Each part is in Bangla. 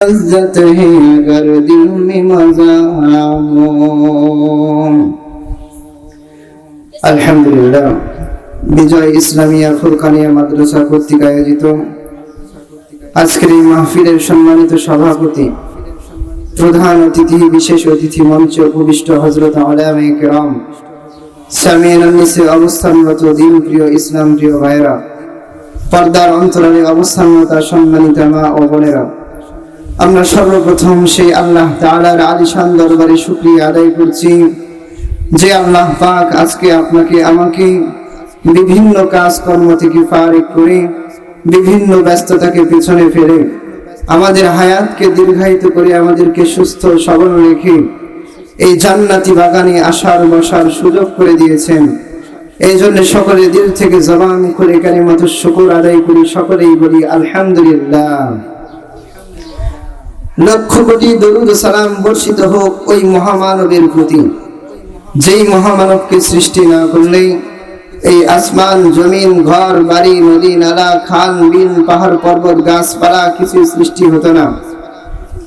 लज्जत है अगर दिल में मजा हो আলহামদুলিল্লাহ বিজয় ইসলামিয়া ফুরকানিয়া মাদ্রাসা কর্তৃক আয়োজিত আজকের এই মাহফিলের সম্মানিত সভাপতি প্রধান অতিথি বিশেষ অতিথি মঞ্চে উপবিষ্ট হজরত আলামে কেরাম সামিয়ান নিসে অবস্থানরত দিন প্রিয় ইসলাম প্রিয় ভাইরা পর্দার অন্তরালে অবস্থানরত সম্মানিত মা ও বোনেরা আমরা সর্বপ্রথম সেই আল্লাহ তাআলার আলিশান দরবারে শুকরিয়া আদায় করছি যে আল্লাহ পাক আজকে আপনাকে, আমাকে বিভিন্ন কাজকর্ম থেকে ফারিক করে বিভিন্ন ব্যস্ততাকে পেছনে ফেলে আমাদের হায়াতকে দীর্ঘায়িত করে আমাদেরকে সুস্থ সবল রেখে এই জান্নাতি বাগানে আসার বসার সুযোগ করে দিয়েছেন। এই জন্য সকলে দিল থেকে জবান করে কালিমাত শুকুর আদায় করি, সকলেই বলি আলহামদুলিল্লাহ। লক্ষ কোটি দরুদ সালাম বর্ষিত হোক ওই মহামানবের প্রতি। যেই মহামানবকে সৃষ্টি না করলে এই আসমান, জমিন, ঘর, বাড়ি, নদী, নালা খান বিল, পাহাড়, পর্বত, গাছপালা কিছু সৃষ্টি হতো না।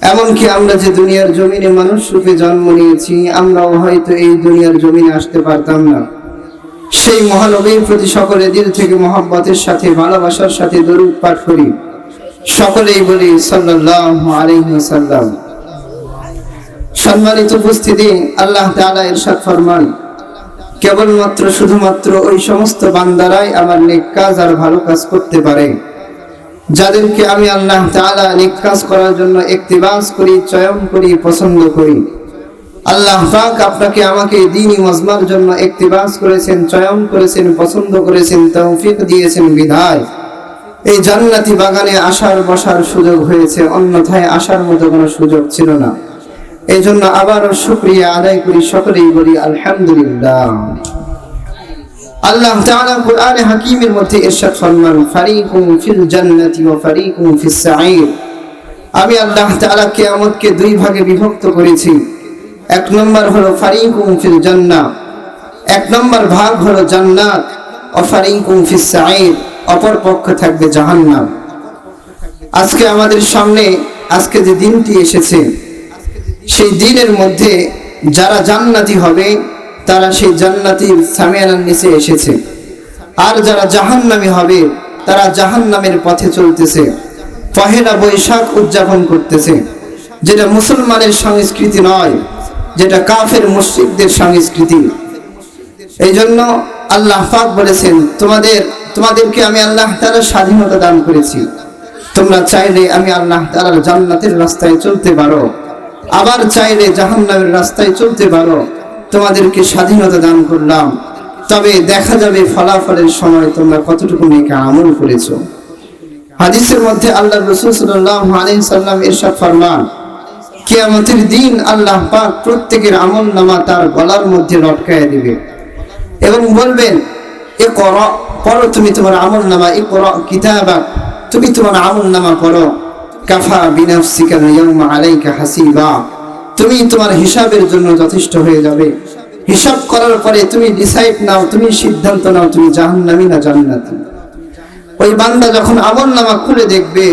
এমনকি আমরা যে দুনিয়ার জমিনে মানুষ রূপে জন্ম নিয়েছি, আমরাও হয়তো এই দুনিয়ার জমিনে আসতে পারতাম না। সেই মহানবীর প্রতি সকলে দিল থেকে মহাব্বতের সাথে, ভালোবাসার সাথে দরুদ পাঠ করি। সকলেই বলি ওয়াসাল্লাম। সম্মানিত উপস্থিতি, আল্লাহ তাআলা ইরশাদ ফরমান, কেবলমাত্র শুধুমাত্র ওই সমস্ত বান্দারাই আমার নেক কাজ আর ভালো কাজ করতে পারে। যাদেরকে আমি আল্লাহ তাআলা নেক কাজ করার জন্য ইক্তিবাস করি, চয়ন করি, পছন্দ করি। আল্লাহ পাক আপনাকে আমাকে দিনই মজমার জন্য ইক্তিবাস করেছেন, চয়ন করেছেন, পছন্দ করেছেন, তৌফিক দিয়েছেন, বিধায়। এই জান্নাতি বাগানে আসার বসার সুযোগ হয়েছে, অন্যথায় আসার মতো কোনো সুযোগ ছিল না। এই জন্য আবারও শুক্রিয়া আদায় করি, সকলেই বলি আলহামদুলিল্লাহ। আল্লাহ তাআলা কোরআনে হাকিমের মধ্যে ইরশাদ ফরমান ফারিকুম ফিল জান্নাতি ওয়া ফারিকুম ফিস সাঈর। আমি আল্লাহ তাআলা কিয়ামতকে দুই ভাগে বিভক্ত করেছি। এক নম্বর হলো ফারিকুম ফিল জান্নাহ, এক নম্বর ভাগ হলো জান্নাত ও ফারিকুম ফিস সাঈর। অপর পক্ষে থাকবে জাহান্নাম। আজকে আমাদের সামনে, আজকে যে দিনটি এসেছে, সেই দিনের মধ্যে যারা জান্নাতি হবে, তারা সেই জান্নাতির সামিয়ানার নিচে এসেছে। আর যারা জাহান্নামী হবে, তারা জাহান্নামের পথে চলতেছে। পহেলা বৈশাখ উদযাপন করতেছে। যেটা মুসলমানের সংস্কৃতি নয়, যেটা কাফের মুশরিকদের সংস্কৃতি। এই জন্য আল্লাহ পাক বলেছেন, তোমাদের তোমাদেরকে আমি আল্লাহ তাআলা স্বাধীনতা দান করেছি। তোমরা চাইলে আমি আল্লাহ তাআলার জান্নাতের রাস্তায় চলতে পারো। আবার চাইলে জাহান্নামের রাস্তায় চলতে পারো। তোমাদেরকে স্বাধীনতা দান করলাম। তবে দেখা যাবে ফলাফলের সময় তোমরা কতটুকু নেকে আমল করেছ। হাদিসের মধ্যে আল্লাহ রসুল সাল্লাল্লাহু আলাইহি সাল্লাম ইরশাদ ফরমান, কিয়ামতের দিন আল্লাহ পাক প্রত্যেকের আমল নামা তার গলার মধ্যে লটকায় দিবে এবং বলবেন এ কর পড়ো, তুমি তোমার আমল নামা এ কর কিতাবা, তুমি তোমার আমল নামা পড়ো। কাফা বিনাফসিকা ইয়াউমা আলাইকা হাসিবা। তুমি তোমার হিসাবের জন্য যথেষ্ট হয়ে যাবে। হিসাব করার পরে তুমি ডিসাইড নাও, তুমি সিদ্ধান্ত নাও, তুমি জাহান্নামী না জান্নাতি। ওই বান্দা যখন আমল নামা খুলে দেখবে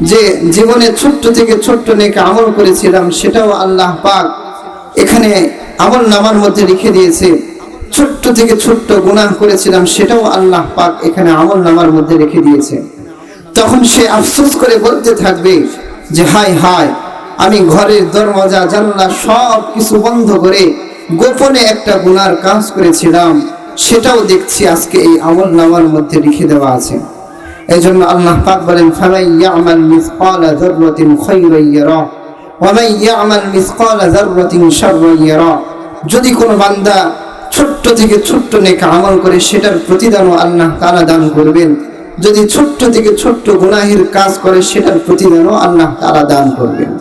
যে জীবনে ছোট্ট থেকে ছোট্ট নেকে আমল করেছিলাম, সেটাও আল্লাহ পাক এখানে আমল নামার মধ্যে লিখে দিয়েছে। ছোট্ট থেকে ছোট্ট গুনাহ করেছিলাম, সেটাও আল্লাহ পাক এখানে আমল নামার মধ্যে রেখে দিয়েছে। তখন সে আফসোস করে বলতে থাকবে যে হাই হাই আমি ঘরের দরওয়াজা, জানলা সব কিছু বন্ধ করে গোপনে একটা গুনার কাজ করেছিলাম, সেটাও দেখছি আজকে এই আমল নামার মধ্যে লিখে দেওয়া আছে। এই জন্য আল্লাহ পাক বলেন যদি কোনো বান্দা ছোট্ট থেকে ছোট্ট নেক আমল করে সেটার প্রতিদানও আল্লাহ তাআলা দান করবেন। যদি ছোট্ট থেকে ছোট্ট গুনাহের কাজ করে, সেটার প্রতিদানও আল্লাহ তাআলা দান করবেন।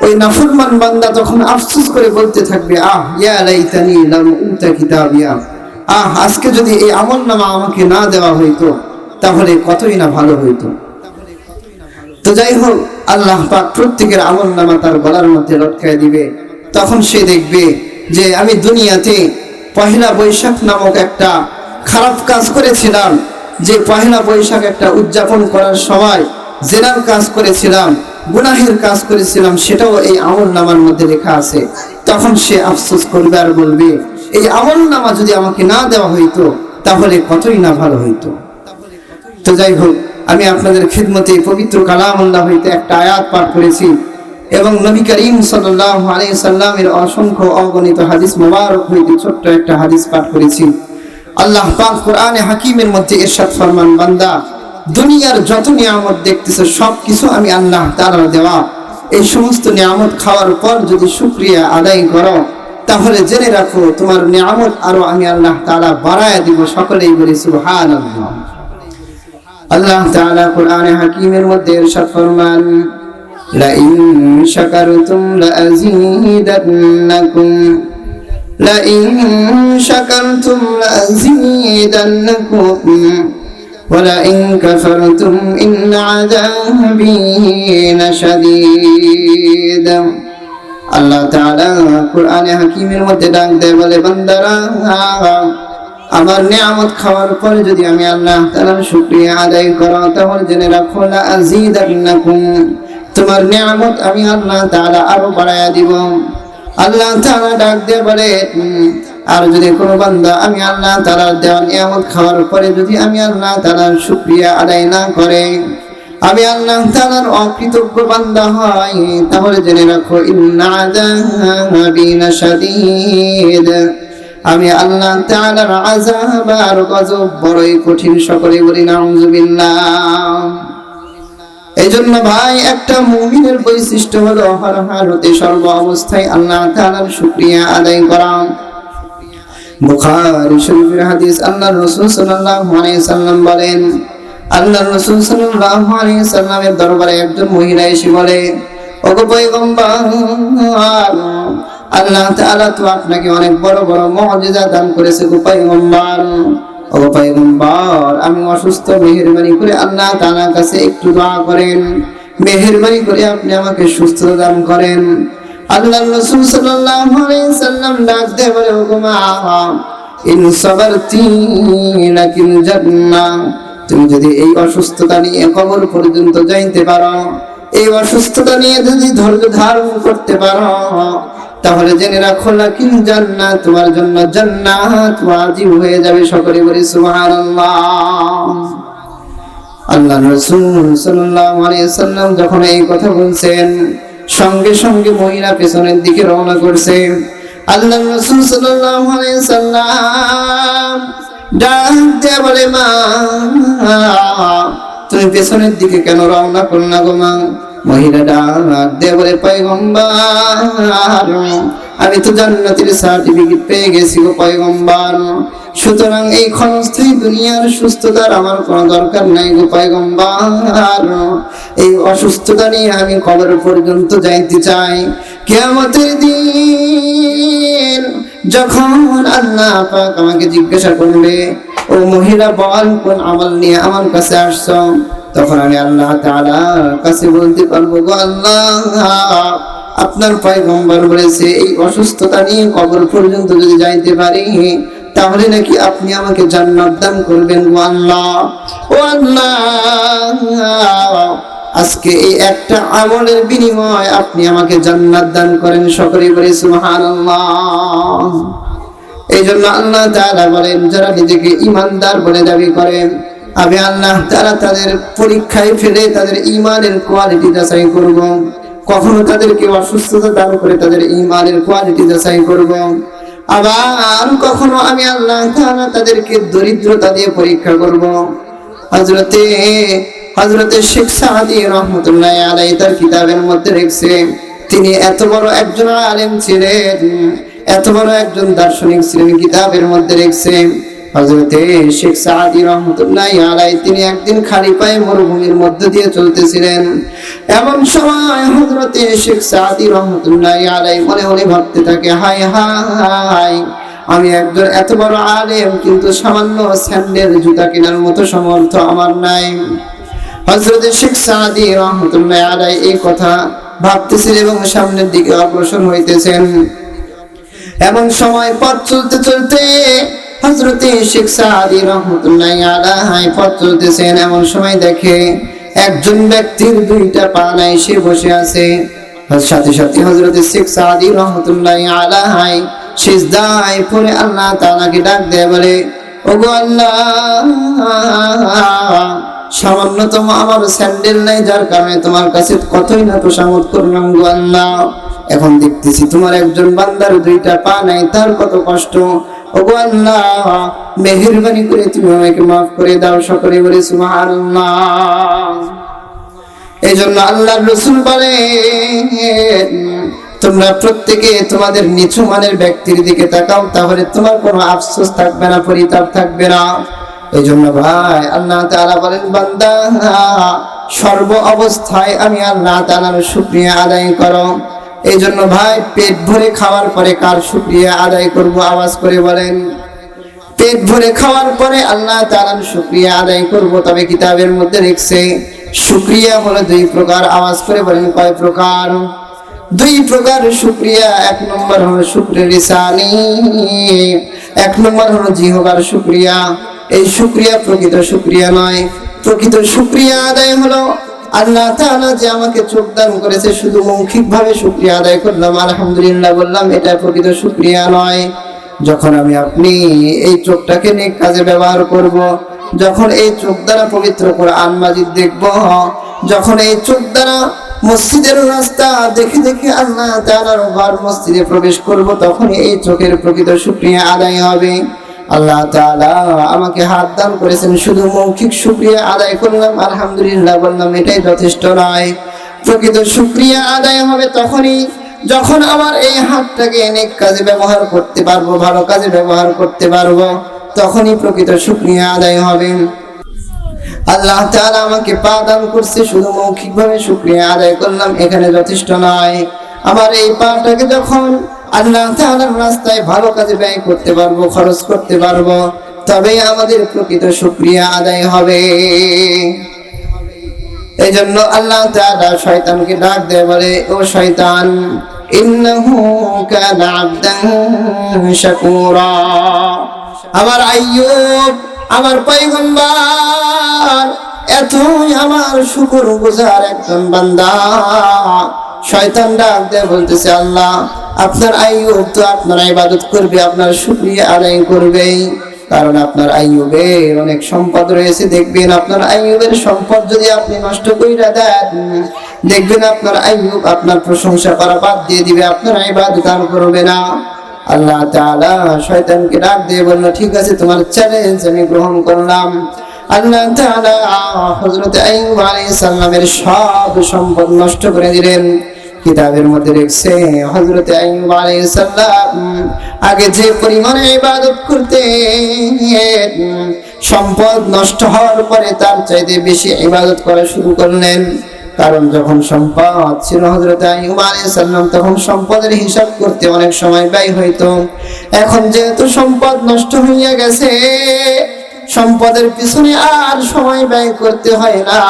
ওই নাফরমান বান্দা তখন আফসোস করে বলতে থাকবে, আহ, ইয়া লাইতানি লাম উতা কিতাবিয়া। আহ, আজকে যদি এই আমলনামা আমাকে না দেওয়া হইতো, তাহলে কতই না ভালো হইতো? তো যাই হোক, আল্লাহ পাক প্রত্যেকের আমলনামা তার গলার মধ্যে লটকায় দিবে। তখন সে দেখবে যে, আমি দুনিয়াতে পহেলা বৈশাখ নামক একটা খারাপ কাজ করেছিলাম, যে পহেলা বৈশাখ একটা উদযাপন করার সময় জেনার কাজ করেছিলাম, গুনাহের কাজ করেছিলাম, সেটাও এই আমল নামার মধ্যে লেখা আছে। তখন সে আফসোস করবে আর বলবে, এই আমল নামা যদি আমাকে না দেওয়া হইতো, তাহলে কতই না ভালো হইতো? তো যাই হোক, আমি আপনাদের খিদমতে পবিত্র কালামুল্লাহ হইতে একটা আয়াত পাঠ করেছি। এবং নবী করিম সাল্লাল্লাহু আলাইহি সাল্লামের অসংখ্য অগণিত হাদিস মোবারক হইতে ছোট্ট একটা হাদিস পাঠ করেছি। আল্লাহ পাক কোরআনে হাকিমের মধ্যে ইরশাদ ফরমান, বান্দা, দুনিয়ার যত নিয়ামত দেখতেছো সব কিছু আমি আল্লাহ তাআলার দেওয়া। এই সমস্ত নিয়ামত খাওয়ার পর যদি শুকরিয়া আদায় করো, তাহলে জেনে রাখো, তোমার নিয়ামত আরও আমি আল্লাহ তাআলা বাড়ায় দিব সকলেই বলি সুবহানাল্লাহ। আল্লাহ তাআলা কোরআনে হাকিমের মধ্যে ইরশাদ ফরমান لئن شكرتم لأزيدنكم لئن شكرتم لأزيدنكم ولئن كفرتم إن عذابي لشديد আল্লাহ তাআলা কোরআনে হাকিমের মধ্যে ডাক দেয় বলে বান্দারা আমার নিয়ামত খাওয়ার পরে যদি আমি আল্লাহ তাআলার শুকরিয়া আদায় করো তাহলে জেনে রাখো লা আযীদান্নাকুম তোমার নিয়ামত আমি আল্লাহ তাআলা আরও বাড়ায়া দিব। আল্লাহ তাআলা ডাক দিয়ে বলে আর যদি কোনো বান্দা আমি আল্লাহ তাআলার দেওয়া নিয়ামত খাওয়ার পরে যদি আমি আল্লাহ তাআলার শুকরিয়া আদায় না করে, আমি আল্লাহ তাআলার অকৃতজ্ঞ বান্দা হয়, তাহলে জেনে রাখো, ইন্না আমি আল্লাহ তাআলার আযাব আর গজব বড়ই কঠিন সকলে বলি নাউযুবিল্লাহ এই জন্য ভাই, একটা মুমিনের বৈশিষ্ট্য হলো হর হর হতে সর্ব অবস্থায় আল্লাহ তাআলার শুকরিয়া আদায় করা। বুখারী শরীফের হাদিস, আল্লাহর রাসূল সাল্লাল্লাহু আলাইহি সাল্লাম বলেন, আল্লাহর রাসূল সাল্লাল্লাহু আলাইহি সাল্লামের দরবারে একজন মহিলা এসে বলে, ওগো পয়গম্বর, আল্লাহ তাআলা তো আপনাকে অনেক বড় বড় মুজিজা দান করেছে গো পয়গম্বর। ও পয়গম্বর আমি অসুস্থ, মেহেরবানি করে আল্লাহ তাআলার কাছে একটু দোয়া করেন। মেহেরবানি করে আপনি আমাকে সুস্থতা দান করেন। আল্লাহ রাসূল সাল্লাল্লাহু আলাইহি সাল্লাম ডাক দিয়ে বলে, ওগো মা, ইন সাবারতি লাকিল জান্নাহ, তুমি যদি এই অসুস্থতা নিয়ে কবর পর্যন্ত যাইতে পারো, এই অসুস্থতা নিয়ে যদি ধৈর্য ধারণ করতে পারো তাহলে জেনে রাখো লাকিল জান্নাত, তোমার জন্য জান্নাত, ওয়াজিব হয়ে যাবে সকলে বলি সুবহানাল্লাহ। আল্লাহ রসুল সাল্লাল্লাহু আলাইহি সাল্লাম যখন এই কথা বলছেন, সঙ্গে সঙ্গে মহিলা পেছনের দিকে রওনা করছে। আল্লাহ রসুল সাল্লাল্লাহু আলাইহি সাল্লাম ডাক দিয়ে বলে, মা, তুমি পেছনের দিকে কেন রওনা করলা গো মা? মহিলা ডাক দিয়ে বলে পয়গম্বর, আমি তো জান্নাতের সার্টিফিকেট পেয়ে গেছি গো পয়গম্বর। সুতরাং এই ক্ষণস্থায়ী দুনিয়ার সুস্থতার আমার কোনো দরকার নাই গো পয়গম্বর। এই অসুস্থতা নিয়ে আমি কবর পর্যন্ত যাইতে চাই। কেয়ামতের দিন যখন আল্লাহ পাক আমাকে জিজ্ঞাসা করবে, ও মহিলা, বল কোন আমল নিয়ে আমার কাছে আসছো? তখন আমি আল্লাহ কাছে বলতে পারব, গো আল্লাহ, আপনার পয়গম্বর বলেছে, এই অসুস্থতা নিয়ে কবর পর্যন্ত যদি যাইতে পারি, তাহলে নাকি আপনি আমাকে জান্নাত দান করবেন, গো আল্লাহ? ও আল্লাহ, আজকে এই একটা আমলের বিনিময় আপনি আমাকে জান্নাত দান করেন সকলে বলে, সুবহানাল্লাহ। এই জন্য আল্লাহ তাআলা বলেন, যারা নিজেকে ইমানদার বলে দাবি করেন আমি আল্লাহ তারা তাদের পরীক্ষায় ফেলে তাদের ইমানের কোয়ালিটি যাচাই করব। কখনো তাদেরকে অসুস্থতা দান করে তাদের ইমানের কোয়ালিটি যাচাই করব। আবার কখনো আমি আল্লাহ তাআলা তাদেরকে দরিদ্রতা দিয়ে পরীক্ষা করব। হযরতে হযরতে শেখ সাদি রহমতুল্লাহ আলাইহি তার কিতাবের মধ্যে লিখছে তিনি এত বড় একজন আলেম ছিলেন, এত বড় একজন দার্শনিক ছিলেন, কিতাবের মধ্যে লিখছে হযরতে শেখ সাদি রহমতুল্লাহ আলাইহি তিনি একদিন খালি পায়ে মরুভূমির মধ্য দিয়ে চলতেছিলেন। এমন সময় হযরতে শেখ সাদি রহমতুল্লাহ আলাইহি মনে মনে ভাবতে থাকে, হায় হায় আমি একজন এত বড় আলেম, কিন্তু সামান্য স্যান্ডেল জুতা কেনার মতো সমর্থ আমার নাই। হজরত শেখ সাদি রহমতুল্লাহ আলাই এই কথা ভাবতেছেন এবং সামনের দিকে অগ্রসর হইতেছেন। এমন সময় পথ চলতে চলতে হজরতে শেখ সাদি রহমতুল্লাহ আলাই পথ চলতেছেন এমন সময় দেখে একজন ব্যক্তির দুইটা পা নাই, সে বসে আছে। সাথে সাথে হজরত শেখ সাদি রহমতুল্লাহ আলাহাই সিজদায় পরে আল্লাহ তাআলাকে ডাক দেয়, বলে, ওগো আল্লাহ, সামান্যতম আমার স্যান্ডেল নাই, যার কারণে তোমার কাছে কতই না তোষামত করলাম গো আল্লাহ। এখন দেখতেছি তোমার একজন বান্দার দুইটা পা নাই, তার কত কষ্ট। মেহেরবানি করে তুমি আমাকে মাফ করে দাও সকলে বলে এই জন্য আল্লাহ রসুল বলে তোমরা প্রত্যেকে তোমাদের নিচু মানের ব্যক্তির দিকে তাকাও, তাহলে তোমার কোনো আফসোস থাকবে না, পরিতাপ থাকবে না। এই জন্য ভাই, আল্লাহ তাআলা বলেন, বান্দা, সর্ব অবস্থায় আমি আল্লাহ তাআলার শুকরিয়া আদায় করো। এই জন্য ভাই পেট ভরে খাওয়ার পরে কার শুক্রিয়া আদায় করব আওয়াজ করে বলেন। পেট ভরে খাওয়ার পরে আল্লাহ তাআলার শুক্রিয়া আদায় করব, তবে কিতাবের মধ্যে লিখছে, শুক্রিয়া হলো দুই প্রকার, আওয়াজ করে বলেন কয় প্রকার? দুই প্রকার শুকরিয়া, এক নম্বর হলো শুক্রে রিসানি এক নম্বর হলো জিহবার শুকরিয়া। এই শুকরিয়া প্রকৃত শুকরিয়া নয়, প্রকৃত শুকরিয়া আদায় হলো আল্লাহ তাআলা যে আমাকে চোখ দান করেছে, শুধু মৌখিক ভাবে শুকরিয়া আদায় করলাম। আলহামদুলিল্লাহ বললাম, এটা প্রকৃত শুকরিয়া নয়। যখন আমি আপনি এই চোখটাকে নেক কাজে ব্যবহার করব, যখন এই চোখ দ্বারা পবিত্র কোরআন মাজিদ দেখব, যখন এই চোখ দ্বারা মসজিদের রাস্তা দেখে দেখে আল্লাহ তাআলার ঘর মসজিদে প্রবেশ করব তখন এই চোখের প্রকৃত শুকরিয়া আদায় হবে। আল্লাহ তাআলা আমাকে হাত দান করেছেন, শুধু মৌখিক শুকরিয়া আদায় করলাম, আলহামদুলিল্লাহ বললাম এটাই যথেষ্ট নয়। প্রকৃত শুকরিয়া আদায় হবে তখনই যখন আমার এই হাতটাকে অনেক কাজে ব্যবহার করতে পারব, ভালো কাজে ব্যবহার করতে পারব, তখনই প্রকৃত শুকরিয়া আদায় হবে। আল্লাহ তাআলা আমাকে পা দান করছে, শুধু মৌখিকভাবে শুকরিয়া আদায় করলাম, এখানে যথেষ্ট নয়। আমার এই পাটাকে যখন আল্লাহ তাআলার রাস্তায় ভালো কাজে ব্যয় করতে পারব, খরচ করতে পারব, তবেই আমাদের প্রকৃত শুকরিয়া আদায় হবে। এই জন্য আল্লাহ তাআলা শয়তানকে ডাক দেয় বলে, ও শয়তান, ইন্নাহু কানা আবদান শাকুরা। আমার আইয়ুব, আমার পয়গম্বর, এতই আমার শুকর গুজার একজন বান্দা। শয়তান ডাক দেয় বলতেছে, আল্লাহ, আপনার আইয়ুব তো আপনার ইবাদত করবে, আপনার শুকরিয়া আদায় করবে কারণ আপনার আইয়ুবের অনেক সম্পদ রয়েছে। দেখবেন আপনার আইয়ুবের সম্পদ যদি আপনি নষ্ট কইরা দেন, দেখবেন আপনার আইয়ুব আপনার প্রশংসা করা বাদ দিয়ে দিবে, আপনার ইবাদত আর করবে না। আল্লাহ তাআলা শয়তানকে ডাক দিয়ে বলল, ঠিক আছে, তোমার চ্যালেঞ্জ আমি গ্রহণ করলাম। আল্লাহ তাআলা হযরত আইয়ুব আলাইহিস সালামের সব সম্পদ নষ্ট করে দিলেন। কিতাবের মধ্যে হযরত আইয়ুব আগে যে পরিমাণে ইবাদত করতে সম্পদ নষ্ট হওয়ার পরে তার চাইতে বেশি ইবাদত করা শুরু করলেন। কারণ যখন সম্পদ ছিল হজরত আইয়ুব আলাইহিস সালাম, তখন সম্পদের হিসাব করতে অনেক সময় ব্যয় হইতো। এখন যেহেতু সম্পদ নষ্ট হইয়া গেছে, সম্পদের পিছনে আর সময় ব্যয় করতে হয় না।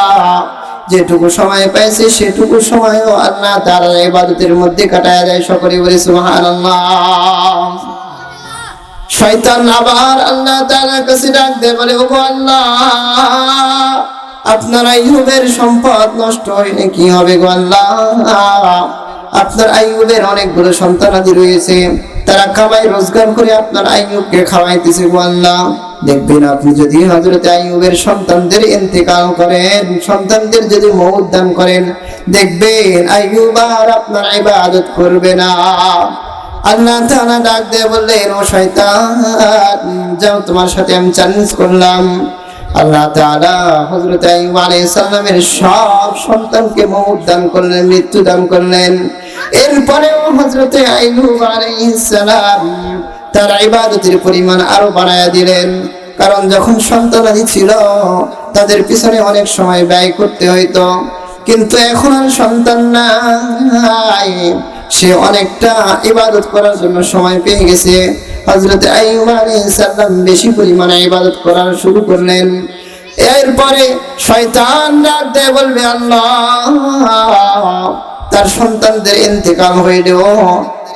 যেটুকু সময় পাইছে সেটুকু সময়ও আল্লাহ তার ইবাদতের মধ্যে কাটায় দেয়। সকলে বলে, সুবহানাল্লাহ। শয়তান আবার আল্লাহ কাছে ডাক দেয়, বলে, ওগো আল্লাহ, আপনার সম্পদ নষ্ট হইলে কি হবে গো আল্লাহ? আপনার আইয়ুবের অনেকগুলো সন্তানাদি রয়েছে, তারা কামাই রোজগার করে আপনার আইয়ুবকে খাওয়াইতেছে গো আল্লাহ। দেখবেন আপনি যদি হজরত আইয়ুবের সন্তানদের ইন্তেকাল করেন, সন্তানদের যদি মৌত দান করেন, দেখবেন আইয়ুব আর আপনার ইবাদত করবে না। তোমার সাথে আমি চ্যালেঞ্জ করলাম। আল্লাহ সব সন্তানকে দান করলেন, মৃত্যু দান করলেন। এরপরেও হযরত আইয়ুব আলাইহিস সালাম তার ইবাদতের পরিমাণ আরও বাড়ায়া দিলেন। কারণ যখন সন্তানাদি ছিল, তাদের পিছনে অনেক সময় ব্যয় করতে হইতো। কিন্তু এখন আর সন্তান নাই। সে অনেকটা ইবাদত করার জন্য সময় পেয়ে গেছে। হজরত আইয়ুব আলাইহিস সালাম বেশি পরিমাণে ইবাদত করা শুরু করলেন। এরপরে শয়তান ডাক দিয়ে, বলবে, আল্লাহ, তার সন্তানদের ইন্তেকাল হইলেও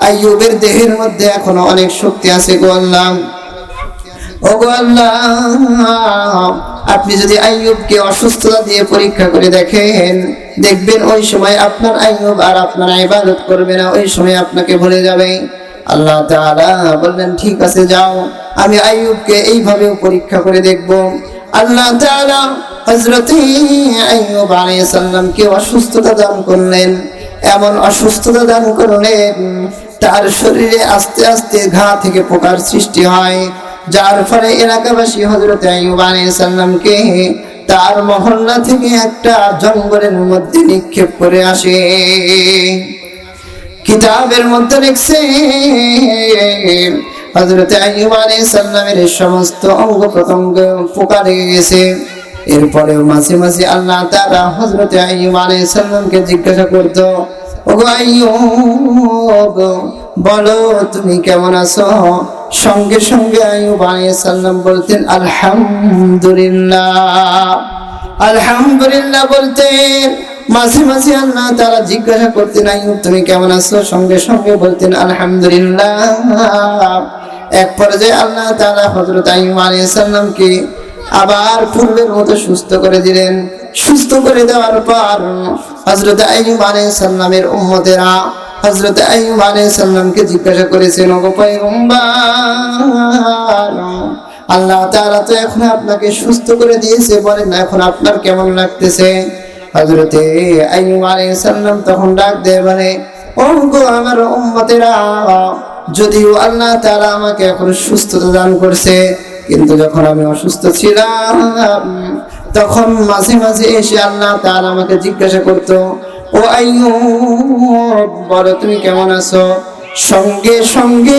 আইয়ুবের দেহের মধ্যে এখনও অনেক শক্তি আছে গো আল্লাহ। ওগো আল্লাহ, আপনি যদি আইয়ুবকে অসুস্থতা দিয়ে পরীক্ষা করে দেখেন, দেখবেন ওই সময় আপনার আইয়ুব আর আপনার ইবাদত করবে না, ওই সময় আপনাকে ভুলে যাবে। আল্লাহ তাআলা বললেন, ঠিক আছে, যাও, আমি আইয়ুবকে এইভাবেও পরীক্ষা করে দেখব। আল্লাহ তাআলা হযরত আইয়ুব আলাইহিস সালামকে অসুস্থতা দান করলেন। এমন অসুস্থতা দান করলেন তার শরীরে আস্তে আস্তে ঘা থেকে পোকার সৃষ্টি হয়, যার ফলে এলাকাবাসী হজরত আইয়ুব আলাইহিস সালামকে তার মহল্লা থেকে একটা জঙ্গলের মধ্যে নিক্ষেপ করে আসে। কিতাবের মধ্যে লিখছে, হযরত আইয়ুব আলাইহিস সালামের সমস্ত অঙ্গ প্রত্যঙ্গ পোকা লেগে গেছে। এরপরেও মাঝে মাঝে আল্লাহ তারা হযরত আইয়ুব আলাইহিস সালামকে জিজ্ঞাসা করত বলো, তুমি কেমন আছো? সঙ্গে সঙ্গে আইয়ুব আলাইহিস সালাম বলতেন, আলহামদুলিল্লাহ। আলহামদুলিল্লাহ বলতেন, মাঝে মাঝে আল্লাহ তারা জিজ্ঞাসা করতেন, আইয়ুব, তুমি কেমন আছো? সঙ্গে সঙ্গে বলতেন, আলহামদুলিল্লাহ। এক পর্যায়ে আল্লাহ তারা হজরত আইয়ুব আলাইহিস সালামকে আবার পূর্বের মতো সুস্থ করে দিলেন। সুস্থ করে দেওয়ার পর হজরত আইয়ুব আলাইহিস সালামের উম্মতেরা হজরত সালামকে জিজ্ঞাসা করেছেন আল্লাহ তাআলা তো এখন আপনাকে সুস্থ করে দিয়েছে, বলেন না, এখন আপনার কেমন লাগতেছে? হজরতে আইয়ুব আলাইহিস সালাম তখন ডাক দেয় ও আমার উম্মতেরা, যদিও আল্লাহ তারা আমাকে এখন সুস্থতা দান করছে, কিন্তু যখন আমি অসুস্থ ছিলাম তখন মাঝে মাঝে এসে আল্লাহ তার আমাকে জিজ্ঞাসা করতো, ও আইয়ুব বলো তুমি কেমন আছো? সঙ্গে সঙ্গে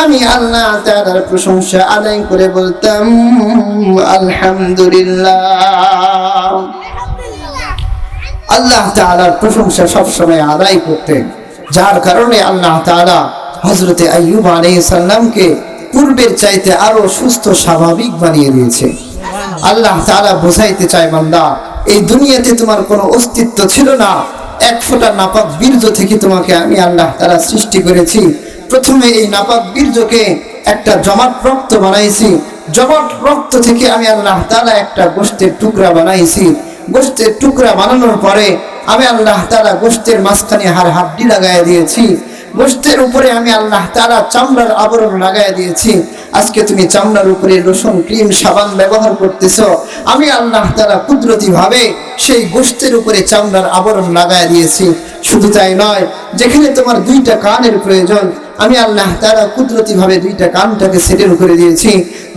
আমি আল্লাহ তার প্রশংসা আদায় করে বলতাম, আলহামদুলিল্লাহ। আল্লাহ তাআলার প্রশংসা সবসময় আদায় করতেন। যার কারণে আল্লাহ তাআলা হজরতে আইয়ুব আলাইহিস সালামকে পূর্বের চাইতে আরও সুস্থ, স্বাভাবিক বানিয়ে দিয়েছে। আল্লাহ তাআলা বোঝাইতে চায় বান্দা, এই দুনিয়াতে তোমার কোনো অস্তিত্ব ছিল না। এক ফোঁটা নাপাক বীর্য থেকে তোমাকে আমি আল্লাহ তাআলা সৃষ্টি করেছি। প্রথমে এই নাপাক বীর্যকে একটা জমাট রক্ত বানাইছি। জমাট রক্ত থেকে আমি আল্লাহ তাআলা একটা গোষ্ঠের টুকরা বানাইছি। গোষ্ঠের টুকরা বানানোর পরে আমি আল্লাহ তাআলা গোষ্ঠের মাঝখানে হার হাড্ডি লাগাই দিয়েছি। গোষ্ঠের উপরে আমি আল্লাহ তারা চামড়ার আবরণ লাগাই দিয়েছি। আজকে তুমি চামড়ার উপরে রসুন ক্রিম, সাবান ব্যবহার করতেছ। আমি আল্লাহ তারা কুদরতি ভাবে সেই গোষ্ঠের উপরে চামড়ার আবরণ লাগাই দিয়েছি। শুধু তাই নয়, যেখানে তোমার দুইটা কানের প্রয়োজন, আমি আল্লাহ তারা কুদরতি ভাবে দুইটা কানটাকে সেটেল করে দিয়েছি।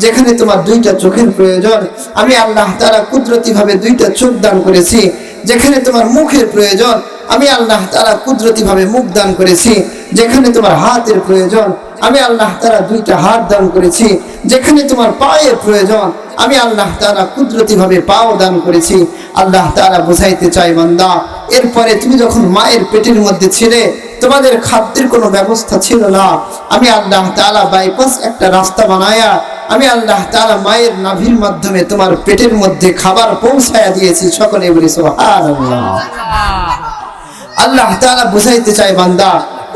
যেখানে তোমার দুইটা চোখের প্রয়োজন, আমি আল্লাহ তারা কুদরতি ভাবে দুইটা চোখ দান করেছি। যেখানে তোমার মুখের প্রয়োজন, আমি আল্লাহ তারা কুদরতি ভাবে মুখ দান করেছি। যেখানে তোমার হাতের প্রয়োজন আমি আল্লাহ তারা দুইটা হাত দান করেছি। যেখানে তোমার পায়ের প্রয়োজন আমি আল্লাহ তারা কুদরতি ভাবে পাও দান করেছি। আল্লাহ তারা বুঝাইতে চাই বান্দা এরপরে তুমি যখন মায়ের পেটের মধ্যে ছিলে তোমাদের খাদ্যের কোনো ব্যবস্থা ছিল না। আমি আল্লাহ তাআলা বাইপাস একটা রাস্তা বানায়া আমি আল্লাহ তাআলা মায়ের নাভির মাধ্যমে তোমার পেটের মধ্যে খাবার পৌঁছায়া দিয়েছি। সকলে বলি সুবহানাল্লাহ। আল্লাহ তাআলা বুঝাইতে চাই বান্দা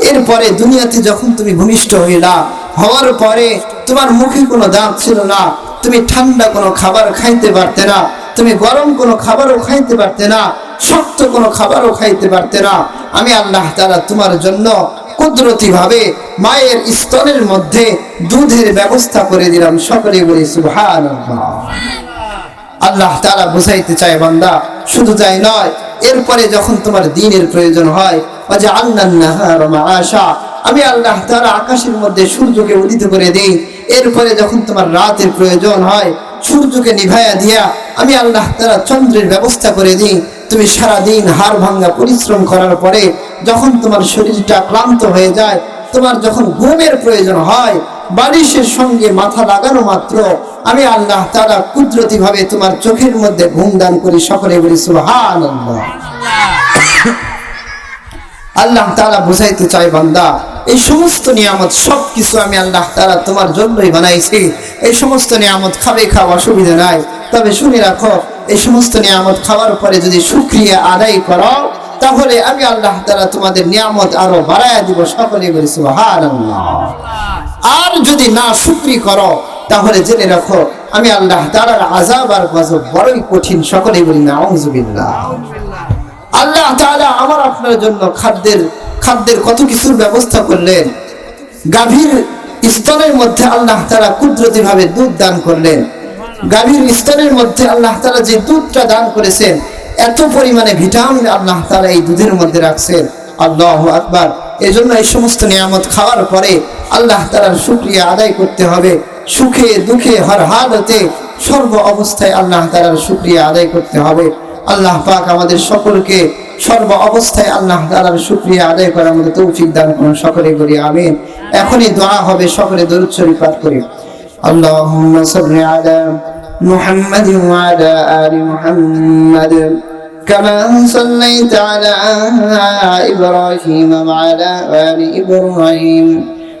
এরপরে দুনিয়াতে যখন তুমি ভূমিষ্ঠ হইলা, হওয়ার পরে তোমার মুখে কোনো দাঁত ছিল না, তুমি ঠান্ডা কোনো খাবার খাইতে পারতে না, তুমি গরম কোনো খাবারও খাইতে পারতে না, শক্ত কোনো খাবারও খাইতে পারতে না, আমি আল্লাহ তাআলা তোমার জন্য কুদরতি ভাবে মায়ের স্তনের মধ্যে দুধের ব্যবস্থা করে দিলাম। সকলে বলি, সুবহানাল্লাহ। আল্লাহ তারা বুঝাইতে চায়, বান্দা শুধু তাই নয়, এরপরে যখন তোমার দিনের প্রয়োজন হয় আশা আমি আল্লাহ তারা আকাশের মধ্যে সূর্যকে উদিত করে দিই। এরপরে যখন তোমার রাতের প্রয়োজন হয়, সূর্যকে নিভাইয়া দিয়া আমি আল্লাহ তারা চন্দ্রের ব্যবস্থা করে দিই। তুমি সারা দিন হাড় ভাঙ্গা পরিশ্রম করার পরে যখন তোমার শরীরটা ক্লান্ত হয়ে যায়, তোমার যখন ঘুমের প্রয়োজন হয়, বালিশের সঙ্গে মাথা লাগানো মাত্র আমি আল্লাহ তারা কুদরতি ভাবে তোমার চোখের মধ্যে ঘুম দান করি, সকলে বলি সুহান আল্লাহ তারা বুঝাইতে চাই বান্দা, এই সমস্ত নিয়ামত সব কিছু আমি আল্লাহ তারা তোমার জন্যই বানাইছি। এই সমস্ত নিয়ামত খাবে খাওয়া অসুবিধা নাই। তবে শুনে রাখো, এই সমস্ত নিয়ামত খাওয়ার পরে যদি সুক্রিয়া আদায় করো, তাহলে আমি আল্লাহ তারা তোমাদের নিয়ামত আরও বাড়ায় দিব, সকলে বলি সুবহানাল্লাহ। আর যদি না শুক্রি করো তাহলে জেনে রাখো, আমি আল্লাহ তাআলার আযাব আর গজব বড়ই কঠিন, সকলেই বলি না আল্লাহ তাআলা আমার আপনার জন্য খাদ্যের খাদ্যের কত কিছুর ব্যবস্থা করলেন। গাভীর স্তনের মধ্যে আল্লাহ তাআলা কুদরতি ভাবে দুধ দান করলেন। গাভীর স্তনের মধ্যে আল্লাহ তাআলা যে দুধটা দান করেছেন, এত পরিমাণে ভিটামিন আল্লাহ তাআলা এই দুধের মধ্যে রাখছেন। আল্লাহ আকবার। এজন্য এই সমস্ত নিয়ামত খাওয়ার পরে আল্লাহ তাআলার শুকরিয়া আদায় করতে হবে। সুখে দুঃখে হর হালতে সর্ব অবস্থায় আল্লাহ তাআলার শুকরিয়া আদায় করতে হবে আল্লাহ পাক আমাদের সকলকে সর্ব অবস্থায় আল্লাহ তাআলার শুকরিয়া আদায় করার আমাদের তৌফিক দান করুন সকলে করি আমিন এখনই দোয়া হবে সকলে দরুদ শরীফ পাঠ করি اللهم صل على محمد وعلى آل محمد كما صليت على إبراهيم وعلى آل إبراهيم